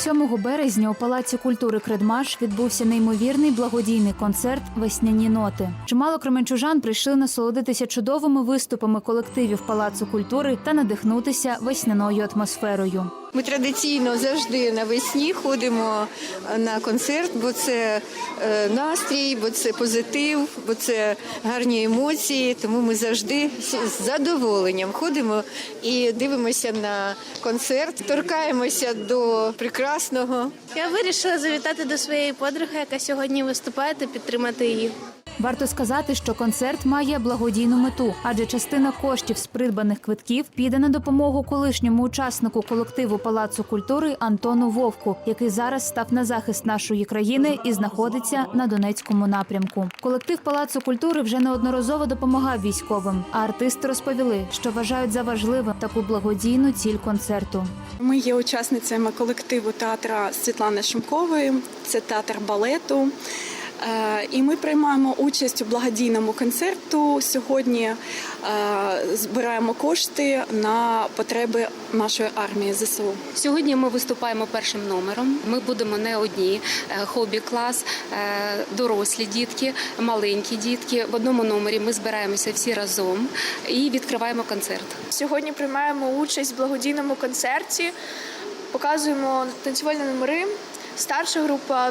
7 березня у Палаці культури Кредмаш відбувся неймовірний благодійний концерт Весняні ноти. Чимало кременчужан прийшли насолодитися чудовими виступами колективів Палацу культури та надихнутися весняною атмосферою. Ми традиційно завжди навесні ходимо на концерт, бо це е, настрій, бо це позитив, бо це гарні емоції. Тому ми завжди з задоволенням ходимо і дивимося на концерт, торкаємося до прекрасного. Я вирішила завітати до своєї подруги, яка сьогодні виступає, та підтримати її. Варто сказати, що концерт має благодійну мету, адже частина коштів з придбаних квитків піде на допомогу колишньому учаснику колективу Палацу культури Антону Вовку, який зараз став на захист нашої країни і знаходиться на Донецькому напрямку. Колектив Палацу культури вже неодноразово допомагав військовим. А артисти розповіли, що вважають за важливе таку благодійну ціль концерту. Ми є учасницями колективу театра Світлани Шумкової, це театр балету. Е, І ми приймаємо участь у благодійному концерту. Сьогодні е, збираємо кошти на потреби нашої армії ЗСУ. Сьогодні ми виступаємо першим номером. Ми будемо не одні. Е, Хобі-клас, дорослі дітки, маленькі дітки. В одному номері ми збираємося всі разом і відкриваємо концерт. Сьогодні приймаємо участь в благодійному концерті, показуємо танцювальні номери, старша група